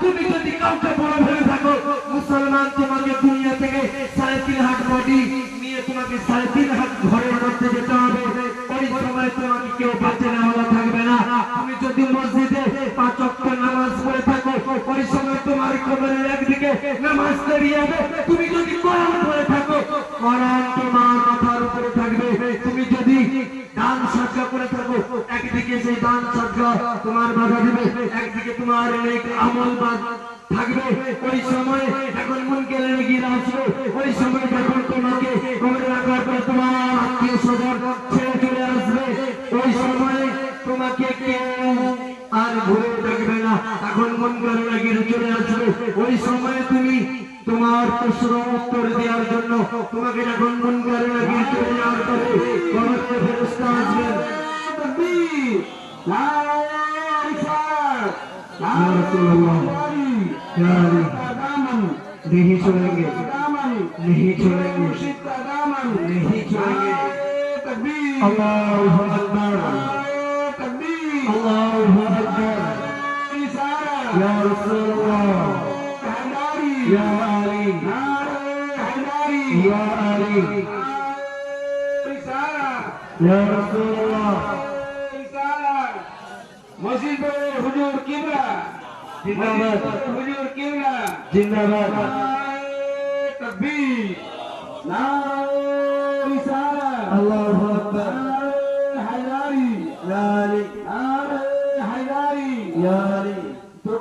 তুমি যদি কাউকে মুসলমান তোমাকে দুনিয়া থেকে সাড়ে তিন নিয়ে তোমাকে সাড়ে হাত ঘরের মধ্যে যেতে কেউ একদিকে নামাজ দাঁড়িয়ে তুমি যদি কোরআন পড়ে থাকো, কোরআন তোমার মাথার উপরে থাকবে। তুমি যদি দান সজ্জা করে থাকো, একদিকে সেই দান সজ্জা তোমার বাধা দিবে, একদিকে তোমার অনেক আমল থাকবে। ওই সময় এখন মন কেলে গিয়ে আসবে ওই সময় যখন তোমাকে কবরে রাখার পর তোমার আত্মীয় স্বজন ছেড়ে চলে আসবে, ওই সময় তোমাকে কেউ আর ঘুরে দেখবে না। এখন মন করে লাগিয়ে চলে আসবে। ওই সময়ে তুমি তোমার প্রশ্ন উত্তর দেওয়ার জন্য তোমাকে যখন মন করে লাগিয়ে চলে যাওয়ার পরে কনককে ফেরস্তা আসবেন नहीं छोड़ेंगे नहीं छोड़ेंगे नहीं छोड़ेंगे अल्लाह Akbar Ya Rasulullah. Ya Ali. Ya Ali. Ya Rasulullah. Masjid Hujur Kibra Jindabad Hujur Kibra Jindabad Takbir Nara Risalah Allahu Akbar. Haidari Lali Nara Haidari Ya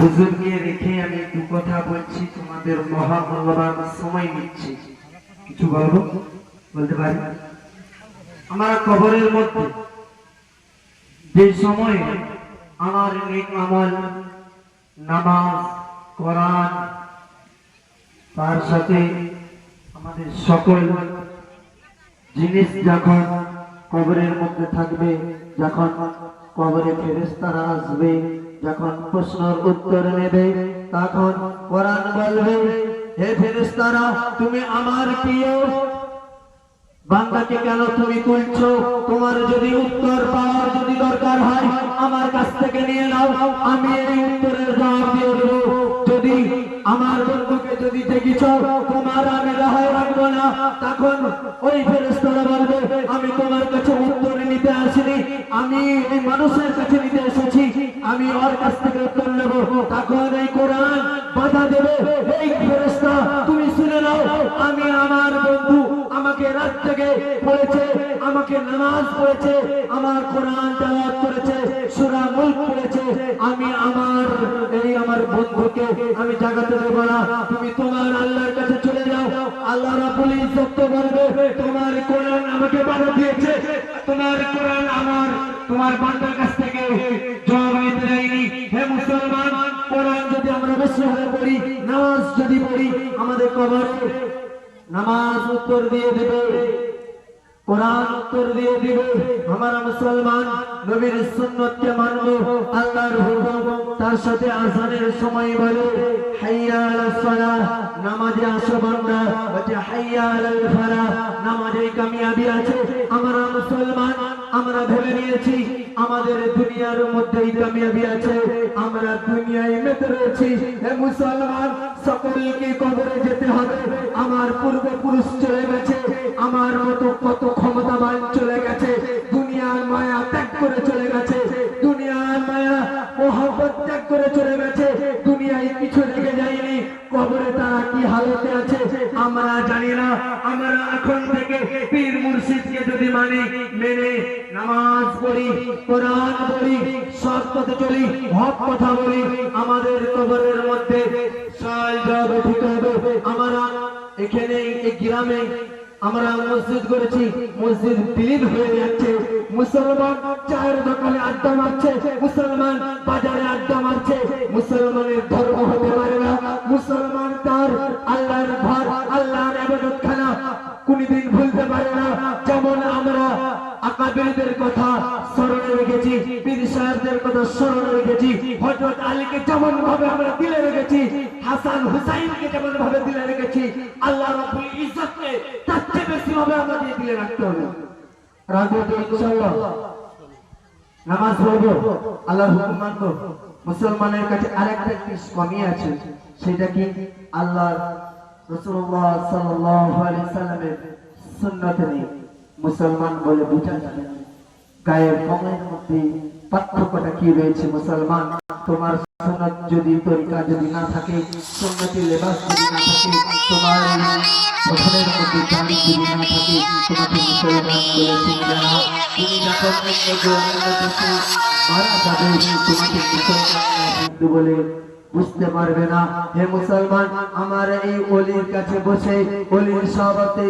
হুজুরকে রেখে আমি দু কথা বলছি, তোমাদের মহামূল্যবান সময় নিচ্ছি। কিছু বলব? বলতে পারি? আমার কবরের মধ্যে যে সময় আমার নেক আমল, নামাজ, কোরআন, তার সাথে আমাদের সকল জিনিস যখন কবরের মধ্যে থাকবে, যখন কবরে ফেরেস্তারা আসবে যখন প্রশ্নের উত্তর নেবে, তখন কোরআন বলবে, হে ফেরেস্তারা তুমি আমার প্রিয়। বান্দাকে কেন তুমি তুলছো? তোমার যদি উত্তর পাওয়ার যদি দরকার হয়, আমার কাছ থেকে নিয়ে নাও। আমি এই উত্তরের জবাব দিয়ে দেবো। যদি আমার বন্ধুকে যদি দেখেছ, তোমার আমি রেহাই রাখব না, তখন ওই ফেরেস্তারা বলবে, আমি তোমার কাছে উত্তর নিতে আসিনি। আমি এই মানুষের কাছে নিতে এসেছি আমি ওর কাছ থেকে উত্তর নেব তখন এই কোরআন বাধা দেবে এই ফেরেস্তা তুমি শুনে নাও আমি আমার বন্ধু আমাকে রাত থেকে পড়েছে, আমাকে নামাজ পড়েছে, আমার কোরআন তেলাওয়াত করেছে, সূরা মুলক পড়েছে। আমি আমার, এই আমার বন্ধুকে আমি জাগাতে দেব না। তুমি তোমার আল্লাহর কাছে চলে যাও। আল্লাহ রাব্বুল ইজ্জত বলবে, তোমার কোরআন আমাকে বাধা দিয়েছে। তোমার কোরআন আমার, তোমার বান্দার কাছ থেকে জবাব নিতে দেয়নি। হে মুসলমান, কোরআন যদি আমরা বেশি ভাবে পড়ি, নামাজ যদি পড়ি, আমাদের কবরে নামাজ উত্তর দিয়ে দেবে। কোরআন উত্তর দিয়ে দিবে। আমরা মুসলমান, নবীর সুন্নতকে মানব, আল্লাহর হুকুম তার সাথে আজানের সময় বলে, হাইয়া আলাস সালাহ নামাজে আসো বান্দা। হাইয়া আলাল ফালাহ নামাজে কামিয়াবি আছে। আমরা মুসলমান আমরা ভেবে নিয়েছি আমাদের দুনিয়ার মধ্যেই কামিয়াবি আছে। আমরা দুনিয়ায় মেতে রয়েছি। হে মুসলমান, সকলকে কবরে যেতে হবে। আমার পূর্বপুরুষ চলে গেছে। আমার মতো কত ক্ষমতাবান চলে গেছে। দুনিয়ার মায়া ত্যাগ করে চলে গেছে। দুনিয়ার মায়া মহব্বত ত্যাগ করে চলে গেছে। দুনিয়ায় কিছু রেখে যায়নি। কবরে তারা কি হালতে আছে, আমরা জানি না। আমরা এখন থেকে পীর মুর্শিদকে যদি মানি, মেনে নামাজ পড়ি, কোরআন পড়ি, সৎ পথে চলি, হক কথা বলি, আমাদের কবরের মধ্যে সাল হবে ঠিক হবে। আমরা এখানে এই গ্রামে আমরা মসজিদ করেছি, মসজিদ বিলীন হয়ে যাচ্ছে। মুসলমান চায়ের দোকানে আড্ডা মারছে, মুসলমান বাজারে আড্ডা মারছে যেমন আমরা আকাবিরদের কথা স্মরণে রেখেছি, পীর সাহেবদের কথা স্মরণে রেখেছি, হযরত আলীকে যেমন ভাবে আমরা দিলে রেখেছি, হাসান হুসাইনকে যেমন ভাবে দিলে রেখেছি, আল্লাহ রাব্বুল ইজ্জতকে তার চেয়ে বেশি ভাবে দিলে রাখতে হবে। ইনশাআল্লাহ? নামাজ আল্লাহর হুকুম মুসলমানের কাছে আরেকটা জিনিস আছে, সেটা কি? আল্লাহ রাসূলুল্লাহ সাল্লাল্লাহু আলাইহি সাল্লামের সুন্নাত মুসলমান বলে বোঝা যাবে গায়ের কমের মধ্যে পার্থক্যটা কি রয়েছে মুসলমান? তোমার সুন্নাত যদি তরিকা যদি না থাকে, সুন্নতি লেবাস যদি না থাকে, তোমার মুসলমান বুঝতে পারবে না। হে মুসলমান, আমার এই অলির কাছে বসে, অলির সহবতে